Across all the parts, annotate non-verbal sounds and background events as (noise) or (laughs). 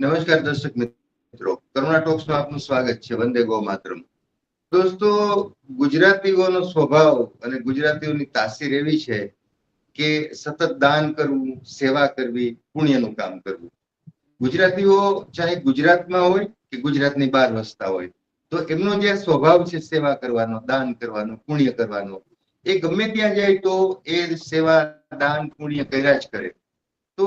નમસ્કાર દર્શક મિત્રો. કરુણા ટોક્સમાં આપનું સ્વાગત છે. વંદે ગો માતરમ. દોસ્તો, ગુજરાતીઓનો સ્વભાવ અને ગુજરાતીઓની તાસીર એવી છે કે સતત દાન કરવું, સેવા કરવી, પુણ્યનું કામ કરવું. ગુજરાતીઓ ચાહે ગુજરાતમાં હોય કે ગુજરાતની બહાર વસતા હોય, તો એમનો જે સ્વભાવ છે સેવા કરવાનો, દાન કરવાનો, પુણ્ય કરવાનો, એ ગમે ત્યાં જાય તો એ સેવા, દાન, પુણ્ય કર્યા જ કરે. તો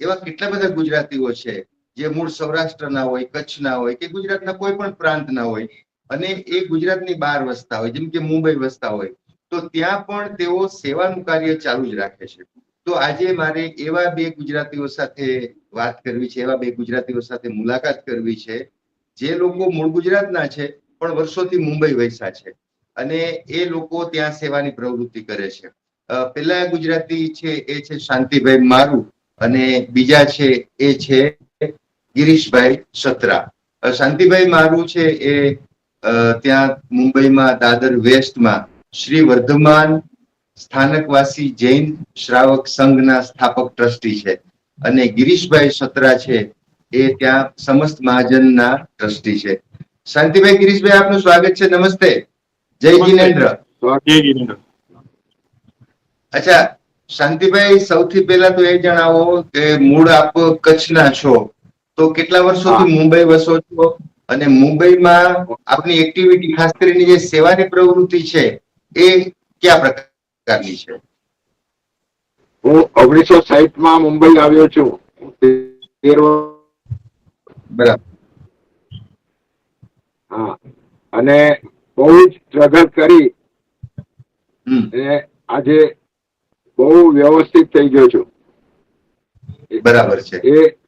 એવા કેટલા બધા ગુજરાતીઓ છે જે મૂળ સૌરાષ્ટ્રના હોય કચ્છના હોય કે ગુજરાતના કોઈ પણ પ્રાંતના હોય અને એ ગુજરાતની બહાર વસતા હોય, જેમ કે મુંબઈ વસતા હોય, તો ત્યાં પણ તેઓ સેવાનું કાર્ય ચાલુ જ રાખે છે. તો આજે મારે એવા બે ગુજરાતીઓ સાથે વાત કરવી છે, એવા બે ગુજરાતીઓ સાથે મુલાકાત કરવી છે, જે લોકો મૂળ ગુજરાતના છે, પણ વર્ષોથી મુંબઈ વૈસા છે અને એ લોકો ત્યાં સેવાની પ્રવૃત્તિ કરે છે. પેલા ગુજરાતી છે એ છે શાંતિભાઈ મારું અને બીજા છે એ છે ગિરીશભાઈ સત્રા. શાંતિભાઈ મારું છે એ ત્યાં મુંબઈમાં દાદર વેસ્ટમાં શ્રી વર્ધમાન સ્થાનકવાસી જૈન શ્રાવક સંઘના સ્થાપક ટ્રસ્ટી છે. અને ગિરીશભાઈ સત્રા છે એ ત્યાં સમસ્ત મહાજનના ટ્રસ્ટી છે. શાંતિભાઈ ગિરીશભાઈ આપનું સ્વાગત છે. નમસ્તે. જય જીનેન્દ્ર. અચ્છા શાંતિભાઈ સૌથી પહેલા તો એ જણાવો કે મૂળ આપ કચ્છના છો. તો કેટલા વર્ષોથી મુંબઈ વસો છો? અને મુંબઈમાં આપની એક્ટિવિટી ખાસ કરીને જે સેવાની પ્રવૃત્તિ છે એ કયા પ્રકારની છે? હું ઓગણીસો સાહીઠમાં મુંબઈ આવ્યો છું. બરાબર. હા. અને બહુ જ સ્ટ્રગલ કરી. અને આજે બહુ વ્યવસ્થિત થઈ ગયો છું. બરાબર છે. એ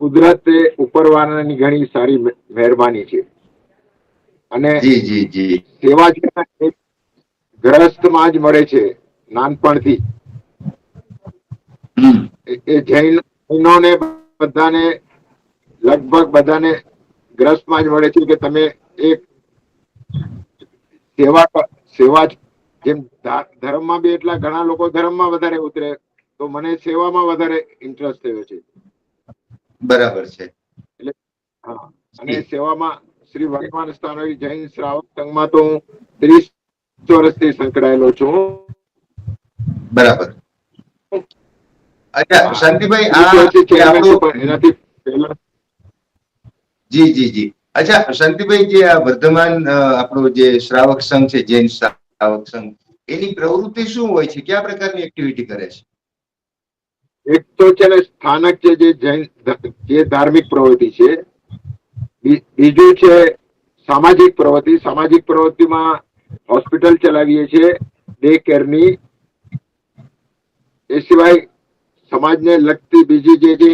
કુદરતે ઉપરવાળાની ઘણી સારી મહેરબાની છે. અને જી જી જી. સેવા છે ગ્રસ્તમાં જ મળે છે નાનપણથી. એ- જૈનોને બધાને લગભગ બધાને ગ્રસ્તમાં જ મળે છે કે તમે એક સેવા સેવા જ જેમ ધર્મમાં બી એટલા ઘણા લોકો ધર્મમાં વધારે ઉતરે તો મને સેવામાં વધારે ઇન્ટરેસ્ટ થયો છે. બરાબર છે. હા. અને સેવામાં શ્રી વર્તમાન સ્થાન જૈન શ્રાવક સંઘમાં તો હું ત્રીસ વર્ષથી સંકળાયેલો છું. બરાબર. અચ્છા શાંતિભાઈ આ એનાથી પહેલા? જી જી જી. અચ્છા શાંતિભાઈ જે આ વર્ધમાન આપણો જે શ્રાવક સંઘ છે જૈન શ્રાવક સંઘ એની પ્રવૃત્તિ શું હોય છે? કયા પ્રકારની એક્ટિવિટી કરે છે? તો છે ને સ્થાનક છે જે જૈન જે ધાર્મિક પ્રવૃત્તિ છે બીજું છે સામાજિક પ્રવૃત્તિ. સામાજિક પ્રવૃત્તિમાં હોસ્પિટલ ચલાવીએ છીએ ડે કેરની. એ સિવાય સમાજને લગતી બીજી જે જે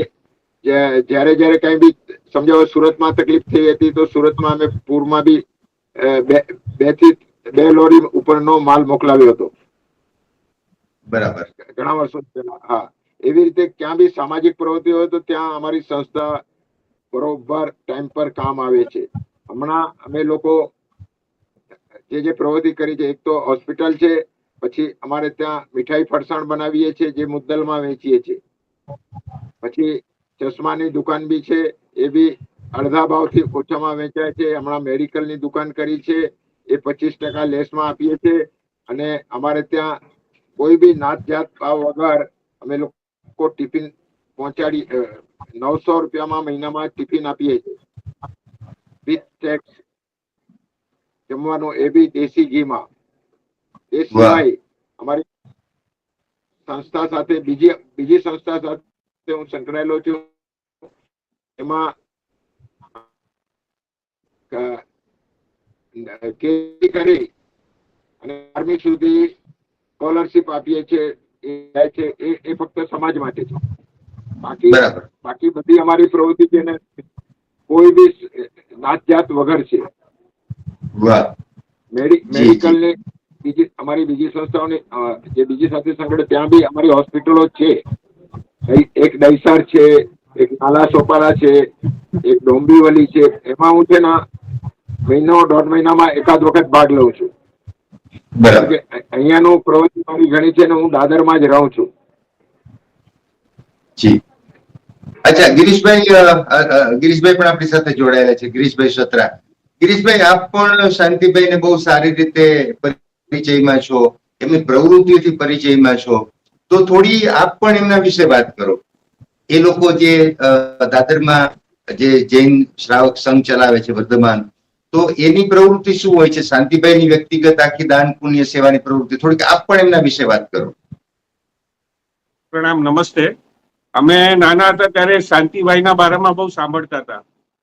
જ્યારે જ્યારે કઈ બી સમજાવો સુરતમાં તકલીફ થઈ હતી તો સુરતમાં અમે પૂરમાં બે બેથી બે લોરી ઉપરનો માલ મોકલાવ્યો હતો. બરાબર. ઘણા વર્ષો પહેલા હા. એવી રીતે ક્યાં બી સામાજિક પ્રવૃત્તિ હોય તો ત્યાં અમારી સંસ્થા બરોબર ટાઈમ પર કામ આવે છે. હમણાં અમે લોકો જે જે પ્રવૃત્તિ કરી છે, એક તો હોસ્પિટલ છે, પછી અમારે ત્યાં મીઠાઈ ફરસાણ બનાવીએ છીએ, જે મુદ્દલમાં વેચીએ છીએ. પછી ચશ્માની દુકાન બી છે, એ બી અડધા ભાવથી ઓછામાં વેચાય છે. હમણાં મેડિકલની દુકાન કરી છે, એ પચીસ ટકા લેસમાં આપીએ છીએ. અને અમારે ત્યાં કોઈ બી નાત જાત ભાવ વગર અમે લોકો ટિફિન પહોંચાડી નવસો રૂપિયામાં મહિનામાં ટિફિન આપીએ છીએ. વિથ ટેક્સ જમવાનું એ બી દેશી ઘીમાં. એ સિવાય અમારી સંસ્થા સાથે બીજી બીજી સંસ્થા સાથે હું સંકળાયેલો છું. એમાં ખેતી કરી અને આર્મી સુધી સ્કોલરશીપ આપીએ છીએ. એ જાય છે એ એ ફક્ત સમાજ માટે છે. બાકી બાકી બધી અમારી પ્રવૃત્તિ છે ને કોઈ બી નાત જાત વગર છે. મેડિકલ ને બીજી અમારી બીજી સંસ્થાઓની જે બીજી સાથે સંગઠન ત્યાં બી અમારી હોસ્પિટલો છે. એક- એક છે એક નાલા સોપારા છે એક ડોંબીવલી છે. એમાં હું છે ને મહિનો દોઢ મહિનામાં એકાદ વખત ભાગ લઉં છું. અહીંયાનું પ્રવચન મારી ઘણી છે ને હું દાદરમાં જ રહું છું. જી. અચ્છા ગિરીશભાઈ ગિરીશભાઈ પણ આપણી સાથે જોડાયેલા છે ગિરીશભાઈ સત્રા. ગિરીશભાઈ આપ પણ શાંતિભાઈને બહુ સારી રીતે પરિચયમાં છો એમની પ્રવૃત્તિથી પરિચયમાં છો. તો થોડી આપ પણ એમના વિશે વાત કરો. એ લોકો જે દાદરમાં જે જૈન શ્રાવક સંઘ ચલાવે છે વર્ધમાન તો એની પ્રવૃત્તિ શું હોય છે? શાંતિભાઈની વ્યક્તિગત આખી દાન પુણ્ય સેવાની પ્રવૃત્તિ. થોડીક આપ પણ એમના વિશે વાત કરો. પ્રણામ નમસ્તે. અમે નાના હતા ત્યારે શાંતિભાઈના બારામાં બહુ સાંભળતા હતા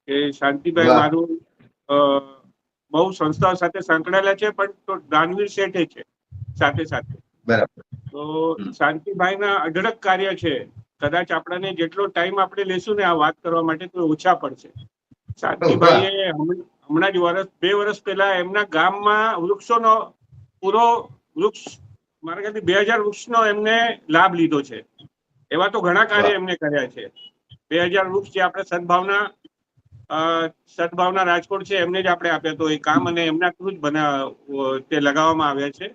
કે શાંતિભાઈ મારું બહુ સંસ્થાઓ સાથે સંકળાયેલા છે પણ તો દાનવીર શેઠે છે સાથે સાથે. બરાબર. તો. શાંતિભાઈના અઢળક કાર્ય છે. કદાચ આપણાને જેટલો ટાઈમ આપણે લેશું ને આ વાત કરવા માટે તો ઓછા પડશે. શાંતિભાઈએ હમણાં જ વર્ષ બે વર્ષ પહેલા એમના ગામમાં વૃક્ષોનો પૂરો વૃક્ષ મારા ખ્યાલથી બે હજાર વૃક્ષનો એમને લાભ લીધો છે. એવા તો ઘણા કાર્ય એમને કર્યા છે. બે હજાર વૃક્ષ જે આપણે સદભાવના સદભાવના રાજકોટ છે એમને જ આપણે આપ્યા તો એ કામ અને એમના થ્રુ જ બના તે લગાવવામાં આવ્યા છે.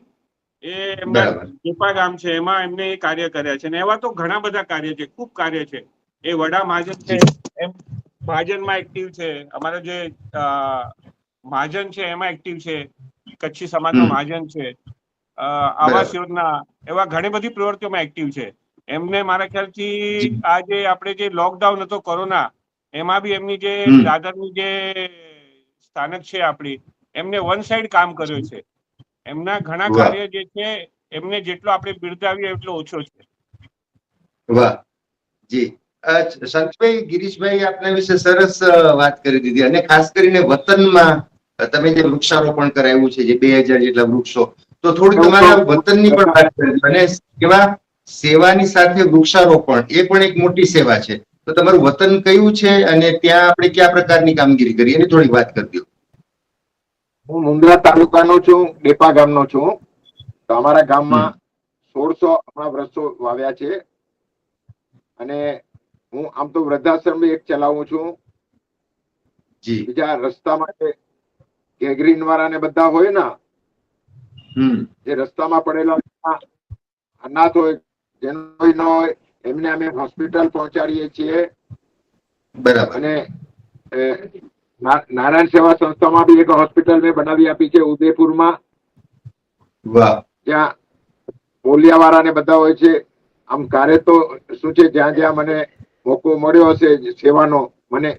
એ એમના. જેપા ગામ છે એમાં એમને એ કાર્ય કર્યા છે. અને એવા તો ઘણા બધા કાર્ય છે ખૂબ કાર્ય છે. એ વડા મહાજન છે એમ મહાજનમાં એક્ટિવ છે. અમારો જે મહાજન છે એમાં એક્ટિવ છે. કચ્છી સમાજના મહાજન છે. આવાસ યોજના એવા ઘણી બધી પ્રવૃત્તિઓમાં એક્ટિવ છે. એમને મારા ખ્યાલથી આ જે આપણે જે લોકડાઉન હતો કોરોના એમાં બી એમની જે. દાદરની જે સ્થાનક છે આપણી એમને વન સાઈડ કામ કર્યું છે. એમના ઘણા કાર્ય જે છે એમને જેટલો આપણે બિરદાવીએ એટલો ઓછો છે. વાહ. જી. સંતભાઈ ગિરીશભાઈ આપના વિશે સરસ વાત કરી દીધી. અને ખાસ કરીને વતનમાં તમે જે વૃક્ષારોપણ કરાવ્યું છે જે બે હજાર જેટલા વૃક્ષો તો થોડી તમારા વતનની પણ વાત કરી અને કેવા સેવાની સાથે વૃક્ષારોપણ એ પણ એક મોટી સેવા છે. તો તમારું વતન કયું છે અને ત્યાં આપણે કયા પ્રકારની કામગીરી કરી એની થોડી વાત કરી દો. હું મુંદ્રા તાલુકાનો છું ડેપા ગામનો છું. તો અમારા ગામમાં સોળસો આપણા વૃક્ષો વાવ્યા છે. અને હું આમ તો વૃદ્ધાશ્રમ એક ચલાવું છું. જી. બીજા રસ્તા માટે ગેગરીન વાળા ને બધા હોય ને જે રસ્તામાં પડેલા અનાથ હોય જેનો ન હોય એમને અમે હોસ્પિટલ પહોંચાડીએ છીએ. બરાબર. અને નારાયણ સેવા સંસ્થામાં બી એક હોસ્પિટલ મેં બનાવી આપી છે ઉદયપુરમાં. જ્યાં પોલિયા વાળા ને બધા હોય છે. આમ કાર્ય તો શું છે જ્યાં જ્યાં મને મોકો મળ્યો હશે સેવાનો મને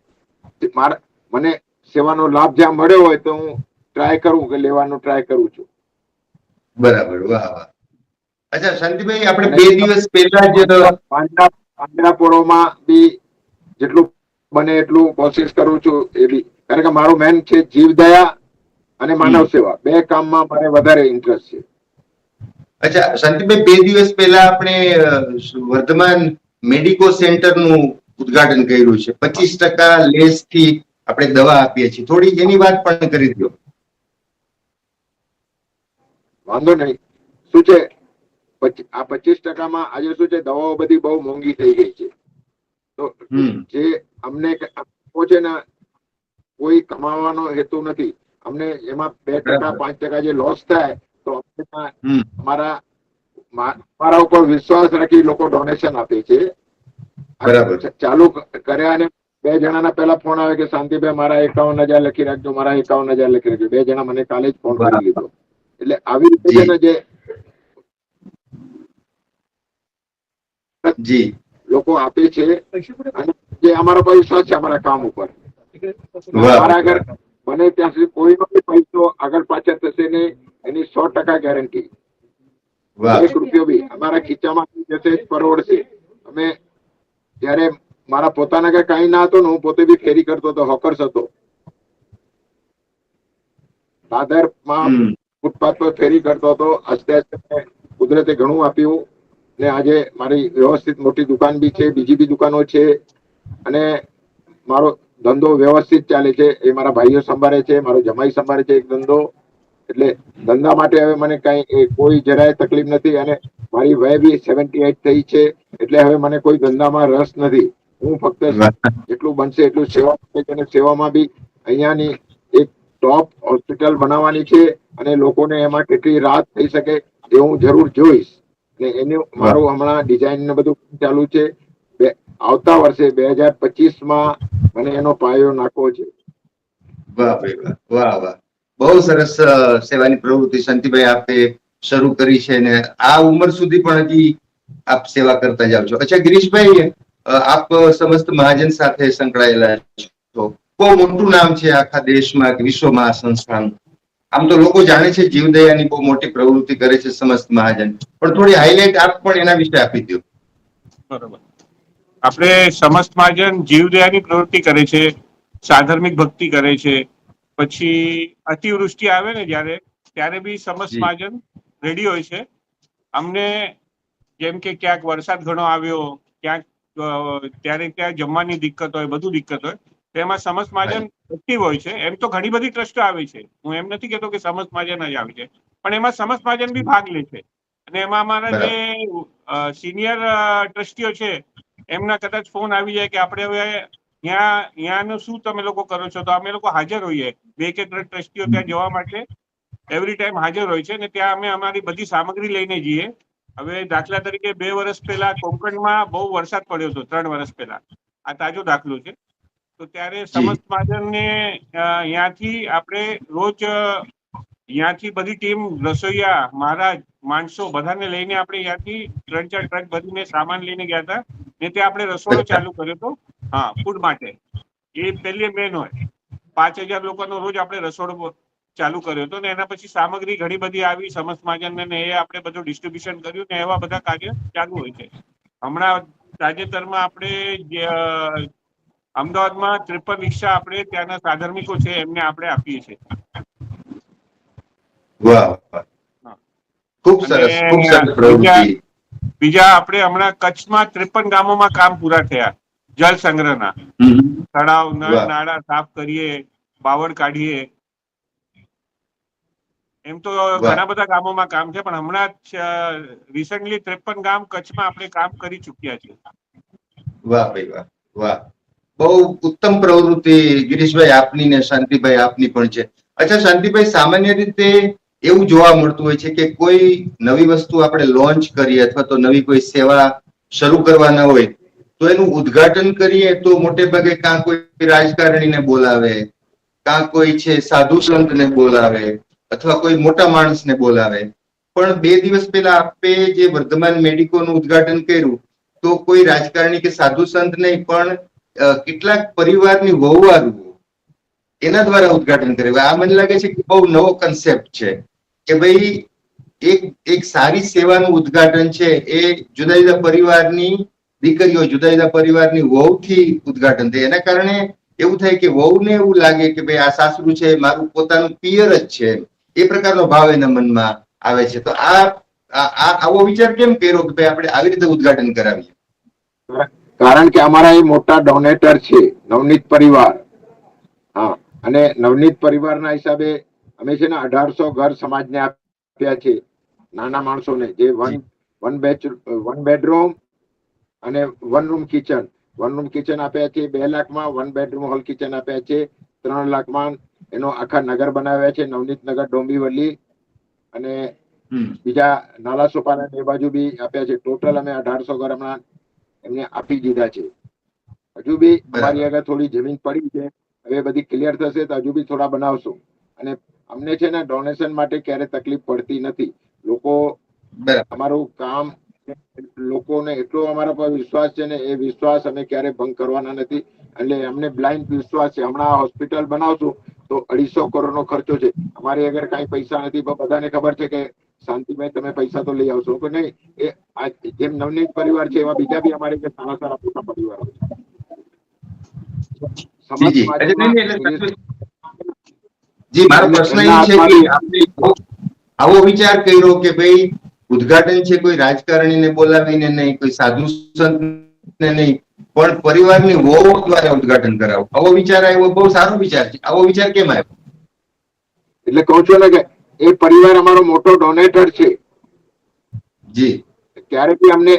મારા મને સેવાનો લાભ જ્યાં મળ્યો હોય તો હું ટ્રાય કરું કે લેવાનો ટ્રાય કરું છું. બરાબર વાહ વાહ. અચ્છા શાંતિભાઈ આપણે બે દિવસ પહેલા જ પાંદડા પાંદડાપોળોમાં બી જેટલું બને એટલું કોશિશ કરું છું એ બી. કારણ કે મારું મેન છે જીવદયા અને માનવ સેવા. બે કામમાં મારે વધારે ઇન્ટરેસ્ટ છે. અચ્છા શાંતિભાઈ બે દિવસ પહેલા આપણે વર્ધમાન મેડિકો સેન્ટરનું ઉદ્ઘાટન કર્યું છે. પચીસ ટકા લેસથી આપણે દવા આપીએ છીએ. થોડી એની વાત પણ કરી દો. વાંધો નહીં. શું છે? આ પચીસ ટકામાં આજે શું છે? દવાઓ બધી બહુ મોંઘી થઈ ગઈ છે. તો. જે અમને છે ને કોઈ કમાવાનો હેતુ નથી. અમને એમાં બે ટકા પાંચ ટકા જે લોસ થાય તો અમારા મારા ઉપર વિશ્વાસ રાખી લોકો ડોનેશન આપે છે. ચાલુ કર્યા અને બે જણાના પહેલા ફોન આવે કે શાંતિભાઈ મારા એકાવન હજાર લખી રાખજો મારા એકાવન હજાર લખી રાખજો. બે જણા મને કાલે જ ફોન કરી લીધો એટલે આવી રીતે છે ને જે જી. લોકો આપે છે અને જે અમારો પર વિશ્વાસ છે અમારા કામ ઉપર. મારા આગળ મને ત્યાં સુધી કોઈનો પૈસો આગળ પાછળ થશે નહીં. એની સો ટકા ગેરંટી એક રૂપિયો બી અમારા ખીચામાં જશે પરવડશે. અમે જયારે મારા પોતાના કઈ કઈ ના હતો ને હું પોતે બી ફેરી કરતો હતો હોકર્સ હતો. દાદરમાં ફૂટપાથ પર ફેરી કરતો હતો. આસ્તે આસ્તે કુદરતે ઘણું આપ્યું ને આજે મારી વ્યવસ્થિત મોટી દુકાન બી છે બીજી બી દુકાનો છે અને મારો ધંધો વ્યવસ્થિત ચાલે છે. એ મારા ભાઈઓ સંભાળે છે મારો જમાઈ સંભાળે છે એક ધંધો. એટલે ધંધા માટે હવે મને કઈ કોઈ જરાય તકલીફ નથી અને મારી વય બી સેવન્ટી એટ થઈ છે એટલે હવે મને કોઈ ધંધામાં રસ નથી. હું ફક્ત (laughs) જેટલું બનશે એટલું સેવા અને સેવામાં બી અહીંયાની એક ટોપ હોસ્પિટલ બનાવવાની છે અને લોકોને એમાં કેટલી રાહત થઈ શકે એ હું જરૂર જોઈશ. ને એનું મારું હમણાં ડિઝાઇન ને બધું ચાલુ છે. આવતા વર્ષે બે હજાર પચીસમાં મને એનો પાયો નાખવો છે. વાહ ભાઈ વાહ વાહ વાહ. બહુ સરસ સેવાની પ્રવૃત્તિ શાંતિભાઈ આપે શરૂ કરી છે ને આ ઉંમર સુધી પણ હજી આપ સેવા કરતા જાવ છો. અચ્છા, ગિરીશભાઈ આપ સમસ્ત મહાજન સાથે સંકળાયેલા છો. બહુ મોટું નામ છે આખા દેશમાં વિશ્વમાં આ સંસ્થાનું. આમ તો લોકો જાણે છે જીવદયાની બહુ મોટી પ્રવૃત્તિ કરે છે સમસ્ત મહાજન. પણ થોડી હાઇલાઇટ આપ પણ એના વિશે આપી દો બરોબર. આપણે સમસ્ત મહાજન જીવદયાની પ્રવૃત્તિ કરે છે, સાધર્મિક ભક્તિ કરે છે પછી અતિવૃષ્ટિ આવે ને જ્યારે ત્યારે બી સમસ્ત જી. રેડી હોય છે. અમને જેમ કે ક્યાંક વરસાદ ઘણો આવ્યો ક્યાંક ત્યારે ત્યાં જમવાની દિક્કત હોય બધું દિક્કત હોય તેમાં સમસ મહાજન એક્ટિવ હોય છે. એમ તો ઘણી બધી ટ્રસ્ટો આવે છે. હું એમ નથી કહેતો કે સમસ મહાજન જ આવે છે. પણ એમાં સમસ મહાજન બી ભાગ લે છે. અને એમાં અમારા જે સિનિયર ટ્રસ્ટીઓ છે એમના કદાચ ફોન આવી જાય કે આપણે હવે ત્યાં ત્યાંનું શું તમે લોકો કરો છો? તો અમે લોકો હાજર હોઈએ. બે કે ત્રણ ટ્રસ્ટીઓ ત્યાં જવા માટે એવરી ટાઈમ હાજર હોય છે અને ત્યાં અમે અમારી બધી સામગ્રી લઈને જઈએ. હવે દાખલા તરીકે બે વર્ષ પહેલા કોંકણમાં બહુ વરસાદ પડ્યો હતો ત્રણ વર્ષ પહેલા. આ તાજો દાખલો છે. તો ત્યારે સમસ્ત મહાજનને અહીંયાથી આપણે રોજ અહીંયાથી બધી ટીમ રસોઈયા મહારાજ માણસો બધાને લઈને આપણે ત્યાંથી ત્રણ ચાર ટ્રક ભરીને સામાન લઈને ગયા હતા. ને ત્યાં આપણે રસોડો ચાલુ કર્યો હતો. હા ફૂડ માટે. એ પહેલી મેન હોય. પાંચ હજાર લોકોનો રોજ આપણે રસોડો ચાલુ કર્યો હતો ને એના પછી સામગ્રી ઘણી બધી આવી, સમસ્ત મહાજન ને એ આપણે બધું ડિસ્ટ્રીબ્યુશન કર્યું ને એવા બધા કાર્ય ચાલુ હોય છે. હમણાં તાજેતરમાં આપણે અમદાવાદમાં ત્રિપલ રિક્ષા આપણે ત્યાંના સાધર્મિકો છે એમને આપણે આપીએ છીએ. વાહ. ખૂબ સરસ ખૂબ સરસ પ્રવૃત્તિ. બીજા આપણે હમણાં કચ્છમાં ત્રેપન ગામોમાં કામ પૂરા થયા જળ સંગ્રહના. તળાવ નળ નાળા સાફ કરીએ બાવળ કાઢીએ. એમ તો ઘણા બધા ગામોમાં કામ છે પણ હમણાં જ રિસન્ટલી ત્રેપન ગામ કચ્છમાં આપણે કામ કરી ચુક્યા છીએ. વાહ ભાઈ વાહ વાહ. બહુ ઉત્તમ પ્રવૃત્તિ. ગિરીશભાઈ આપની ને શાંતિભાઈ આપની પણ છે. અચ્છા શાંતિભાઈ સામાન્ય રીતે એવું જોવા મળતું હોય છે કે કોઈ નવી વસ્તુ આપણે લોન્ચ કરીએ અથવા તો નવી કોઈ સેવા શરૂ કરવાના હોય, તો એનું ઉદ્ઘાટન કરીએ તો મોટે ભાગે કાં કોઈ રાજકારણીને બોલાવે, કાં કોઈ છે સાધુ સંતને બોલાવે અથવા કોઈ મોટા માણસને બોલાવે. પણ બે દિવસ પહેલા આપે જે વર્ધમાન મેડિકોનું ઉદ્ઘાટન કર્યું, તો કોઈ રાજકારણી કે સાધુ સંત નહીં, પણ કેટલાક પરિવારની વહુવારુઓ એના દ્વારા ઉદ્ઘાટન કર્યું. આ મને લાગે છે કે બહુ નવો કન્સેપ્ટ છે કે ભાઈ એક એક સારી સેવાનું ઉદ્ઘાટન છે એ જુદા જુદા પરિવારની દીકરીઓ જુદા જુદા પરિવારની વહુથી ઉદ્ઘાટન થાય. એના કારણે એવું થાય કે વહુને એવું લાગે કે ભાઈ આ સાસરું છે, મારું પોતાનું પિયર જ છે એ પ્રકારનો ભાવ એના મનમાં આવે છે. તો આ આવો વિચાર કેમ કર્યો કે ભાઈ આપણે આવી રીતે ઉદ્ઘાટન કરાવીએ? કારણ કે અમારા એ મોટા ડોનેટર છે, નવનીત પરિવાર. હા. અને નવનીત પરિવારના હિસાબે અમે છે ને અઢારસો ઘર સમાજને આપ્યા છે. નાના માણસોને જે one one batch one bedroom અને one room kitchen. One room kitchen આપ્યા છે બે લાખમાં વન બેડરૂમ હોલ કિચન આપ્યા છે ત્રણ લાખમાં એનો આખા નગર બનાવ્યા છે નવનીત નગર ડોંબીવલી અને બીજા નાલા સોપાના એ બાજુ બી આપ્યા છે. ટોટલ અમે અઢારસો ઘર હમણાં એમને આપી દીધા છે. હજુ બી. અમારી આગળ થોડી જમીન પડી છે. હવે બધી ક્લિયર થશે તો હજુ બી થોડા બનાવશું. અને અમને છે ને ડોનેશન માટે ક્યારે તકલીફ પડતી નથી. લોકો અમારું કામ લોકોને એટલો અમારા પર વિશ્વાસ છે ને એ વિશ્વાસ અમે ક્યારે ભંગ કરવાના નથી. એટલે અમને બ્લાઇન્ડ વિશ્વાસ છે. હમણાં હોસ્પિટલ બનાવશું તો અઢીસો કરોડનો ખર્ચો છે. અમારી આગળ કાંઈ પૈસા નથી પણ બધાને ખબર છે કે શાંતિભાઈ તમે પૈસા તો લઈ આવશો. કે નહીં એ જેમ નવનીત પરિવાર છે એવા બીજા બી અમારે સારા સારા મોટા પરિવારો છે. જી મારો પ્રશ્ન એ છે કે આપણે આવો- વિચાર કર્યો કે ભાઈ ઉદ્ઘાટન છે કોઈ રાજકારણીને બોલાવીને નહીં કોઈ સાધુ સંતને નહીં પણ પરિવારની વહુ દ્વારા ઉદ્ઘાટન કરાવો. આવો વિચાર આવ્યો બહુ સારો વિચાર છે. આવો વિચાર કેમ આવ્યો? એટલે કહું છું ને કે એ પરિવાર અમારો મોટો ડોનેટર છે. જી. ત્યારે બી અમને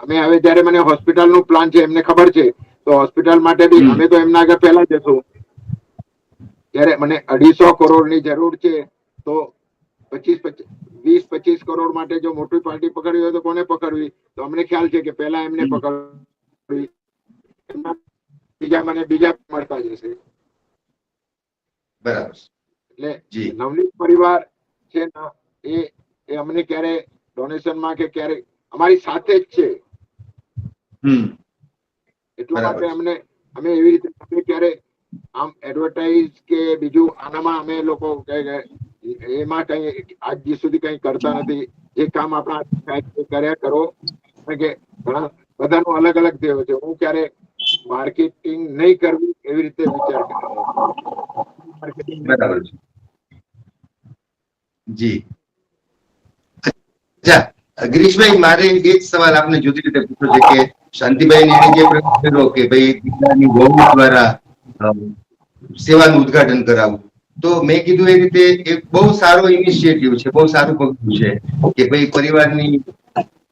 અમે હવે જયારે મને હોસ્પિટલનું પ્લાન છે એમને ખબર છે તો હોસ્પિટલ માટે બી અમે તો એમના આગળ પહેલા જશું ત્યારે મને અઢીસો કરોડની જરૂર છે. તો પચીસ વીસ પચીસ કરોડ માટે જો મોટી પાર્ટી પકડવી હોય તો કોને પકડવી? તો અમને ખ્યાલ છે કે પહેલા એમને પકડવી. બીજા મને બીજા મળતા જશે બરાબર. એટલે નવનીત પરિવાર છે ને એ એ અમને ક્યારે ડોનેશનમાં કે ક્યારે અમારી સાથે જ છે. હમ. એટલા માટે અમને અમે એવી રીતે ક્યારે આમ એડવર્ટાઇઝ કે બીજું આનામાં અમે લોકો એમાં કઈ આજ સુધી કઈ કરતા નથી. જે કામ આપણા કર્યા કરો. કે ઘણા બધાનું અલગ અલગ થયો છે. હું ક્યારે માર્કેટિંગ નહીં કરવી એવી રીતે વિચાર બરાબર છે જી. અચ્છા ગિરીશભાઈ મારે એ જ સવાલ આપને જુદી રીતે પૂછ્યો છે કે શાંતિભાઈ જે પ્રશ્ન કર્યો કે ભાઈ દીકરાની વહુ દ્વારા સેવાનું ઉદઘાટન કરાવવું. તો મેં કીધું એ રીતે એક બહુ સારો ઇનિશિયેટિવ છે, બહુ સારું પગલું છે કે ભાઈ પરિવારની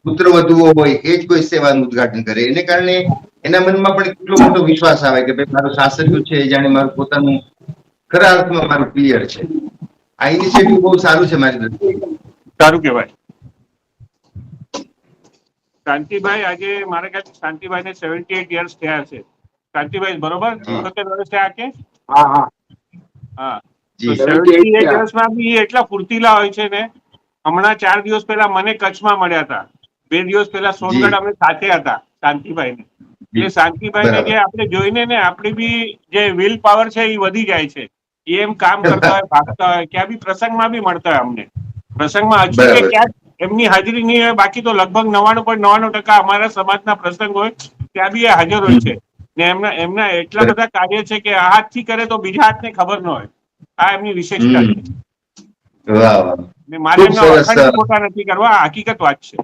પુત્ર વધુઓ હોય એ જ કોઈ સેવાનું ઉદ્ઘાટન કરે. એને કારણે એના મનમાં પણ કેટલો મોટો વિશ્વાસ આવે કે ભાઈ મારું સાસરિયું છે જાણે મારું પોતાનું ખરા અર્થમાં મારું ક્લિયર છે. આ ઇનિશિયેટિવ બહુ સારું છે મારી દ્રષ્ટિએ. સારું કહેવાય. શાંતિભાઈ આજે મારા ખ્યાલ શાંતિભાઈ ને સેવન્ટી એટ યર્સ થયા છે. શાંતિભાઈ બરોબર? હા. વર્ષ થયા કે? હા હા. હા. સેવન્ટી એટ યર્સમાં બી એટલા ફૂર્તિલા હોય છે ને હમણાં ચાર દિવસ પહેલા મને કચ્છમાં મળ્યા હતા. બે દિવસ પહેલા સોનગઢ અમે સાથે હતા શાંતિભાઈ ને. એટલે શાંતિભાઈ ને જે આપણે જોઈને ને આપણી બી જે વિલ પાવર છે એ વધી જાય છે. એ એમ કામ કરતા હોય (laughs) ભાગતા હોય ક્યાં બી પ્રસંગમાં બી મળતા હોય અમને. પ્રસંગમાં હજુ કે ક્યાંક એમની હાજરી નહીં બાકી તો લગભગ નવાણું પણ નવાણું ટકા અમારા સમાજના પ્રસંગ હોય ત્યાં બી એ હાજર હોય છે. ને એમના એમના એટલા બધા કાર્ય છે કે આ હાથથી કરે તો બીજા હાથને ખબર ન હોય. આ એમની વિશેષતા છે. મારે એમના. નથી કરવા હકીકત વાત છે.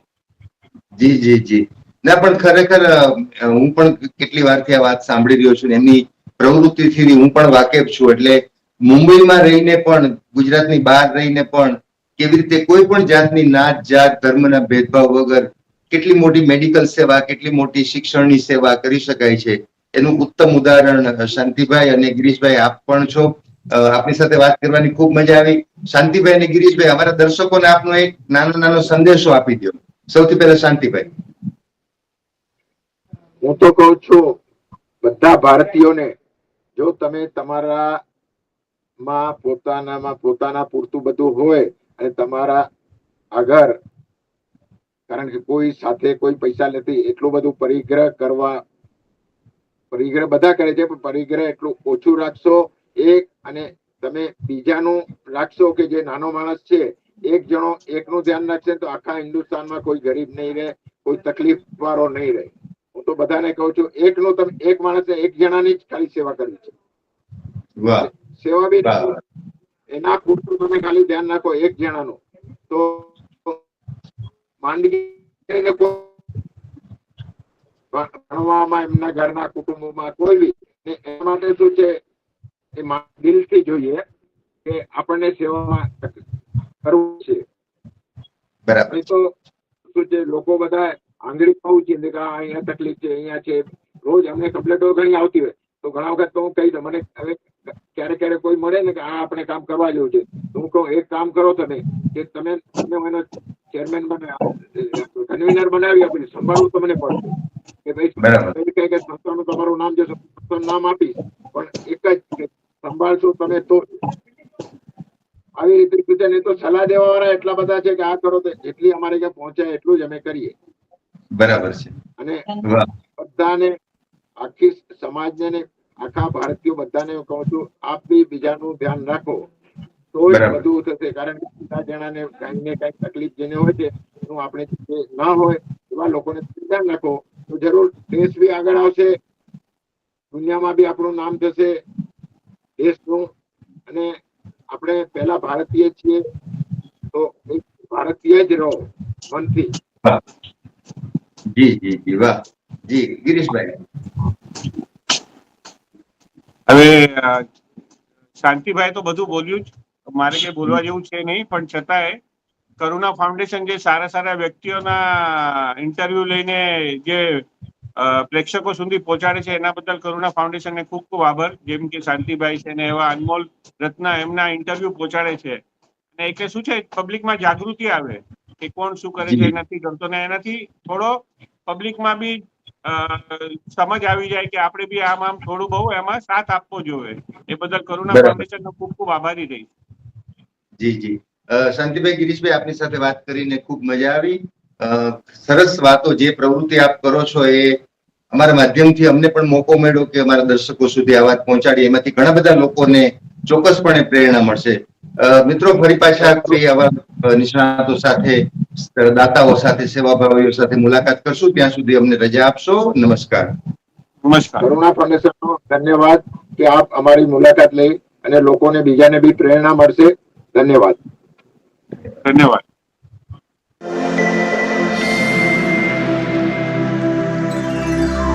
જી જી જી. ના પણ ખરેખર હું પણ કેટલી વારથી આ વાત સાંભળી રહ્યો છું એમની પ્રવૃત્તિથી હું પણ વાકેફ છું. એટલે મુંબઈમાં રહીને પણ ગુજરાતની બહાર રહીને પણ કેવી રીતે કોઈ પણ જાતની નાત જાત, ધર્મના ભેદભાવ વગર કેટલી મોટી મેડિકલ સેવા, કેટલી મોટી શિક્ષણની સેવા કરી શકાય છે? એનું ઉત્તમ ઉદાહરણ શાંતિભાઈ અને ગિરીશભાઈ, આપ પણ છો. આપની સાથે વાત કરવાની ખૂબ મજા આવી. શાંતિભાઈ અને ગિરીશભાઈ, અમારા દર્શકોને આપનો એક નાનો નાનો સંદેશો આપી દો સૌથી પહેલા શાંતિભાઈ. હું તો કહું છું, બધા ભારતીયોને, જો તમે તમારા માં પોતાનામાં પોતાના પૂરતું બધું હોય અને તમારા આગળ કારણ કે કોઈ સાથે કોઈ પૈસા નથી એટલું બધું પરિગ્રહ કરવા પરિગ્રહ બધા કરે છે પણ પરિગ્રહ એટલું ઓછું રાખશો એક અને તમે બીજાનું રાખશો કે જે નાનો માણસ છે એક જણો એકનું ધ્યાન રાખશે તો આખા હિન્દુસ્તાનમાં કોઈ ગરીબ નહીં રહે કોઈ તકલીફ વાળો નહીં રહે. હું તો બધાને કહું છું એકનો તમે એક માણસે એક જણાની જ ખાલી સેવા કરવી છે. સેવા બી. એના પૂરતું તમે ખાલી ધ્યાન રાખો એક જણાનું. તો માંડવી ભણવામાં એમના ઘરના કુટુંબમાં કોઈ બી એ માટે શું છે એ દિલથી જોઈએ કે આપણને સેવામાં કરવું છે. બરાબર. તો શું છે લોકો બધા આંગળી પાઉં છે કે અહીંયા તકલીફ છે અહીંયા છે. રોજ અમને કમ્પ્લેટો ઘણી આવતી હોય. તો ઘણા વખત તો હું કહી દઉં મને હવે ક્યારેક ક્યારેક કોઈ મળે ને કે આ આપણે કામ કરવા જેવું છે. હું કહું એક કામ કરો તમે કે તમે તમે એનો ચેરમેન કન્વીનર બનાવી આપીને સંભાળવું તમને પડશે. કે ભાઈ કઈ કઈ સંસ્થાનું તમારું નામ જે સંસ્થાનું નામ આપી પણ એક જ સંભાળશો તમે તો. આવી રીતે નહીં તો સલાહ દેવા વાળા એટલા બધા છે કે આ કરો તો જેટલી અમારે ત્યાં પહોંચાય એટલું જ અમે કરીએ. બરાબર છે. અને બધાને આખી સમાજને આખા ભારતીયો બધાને કહું છું આપ બી બીજાનું ધ્યાન રાખો. તો જ બધું થશે. કારણ કે બીજા જણાને કાંઈ ને કાંઈક તકલીફ જેને હોય છે એનું આપણે ના હોય એવા લોકોને ધ્યાન રાખો. તો જરૂર દેશ બી આગળ આવશે દુનિયામાં બી આપણું નામ થશે દેશનું અને આપણે પહેલા ભારતીય છીએ તો ભારતીય જ રહો મનથી. જી જી જી વાહ. જી ગિરીશભાઈ. હવે શાંતિભાઈ તો બધું બોલ્યું જ. મારે કઈ બોલવા જેવું છે નહીં પણ છતાંય કરુણા ફાઉન્ડેશન જે સારા સારા વ્યક્તિઓના ઇન્ટરવ્યુ લઈને જે પ્રેક્ષકો સુધી પહોંચાડે છે એના બદલ કરુણા ફાઉન્ડેશનને ખૂબ ખૂબ આભાર. જેમ કે શાંતિભાઈ છે ને એવા અનમોલ રત્ના એમના ઇન્ટરવ્યુ પહોંચાડે છે. અને એટલે શું છે પબ્લિકમાં જાગૃતિ આવે. કે કોણ શું કરે છે એનાથી નથી કરતો ને એનાથી થોડો પબ્લિકમાં બી સમજ આવી જાય કે આપણે બી આમ આમ થોડું બહુ એમાં સાથ આપવો જોઈએ. એ બદલ કરુણા ફાઉન્ડેશન નો ખૂબ ખૂબ આભારી રહીશ. જી જી. શાંતિભાઈ ગિરીશભાઈ આપની સાથે વાત કરીને ખૂબ મજા આવી. સરસ વાતો જે પ્રવૃત્તિ આપ કરો છો એ અમારા માધ્યમથી અમને પણ મોકો મળ્યો કે અમારા દર્શકો સુધી આ વાત પહોંચાડી. એમાંથી ઘણા બધા લોકોને ચોક્કસપણે પ્રેરણા મળશે. મિત્રો ફરી પાછા કોઈ આવા નિષ્ણાતો સાથે દાતાઓ સાથે સેવાભાવીઓ સાથે મુલાકાત કરશું. ત્યાં સુધી અમને રજા આપશો. નમસ્કાર. નમસ્કાર. કરુણા ફાઉન્ડેશનનો ધન્યવાદ કે આપ અમારી મુલાકાત લઈ અને લોકોને બીજાને બી પ્રેરણા મળશે. ધન્યવાદ. ધન્યવાદ.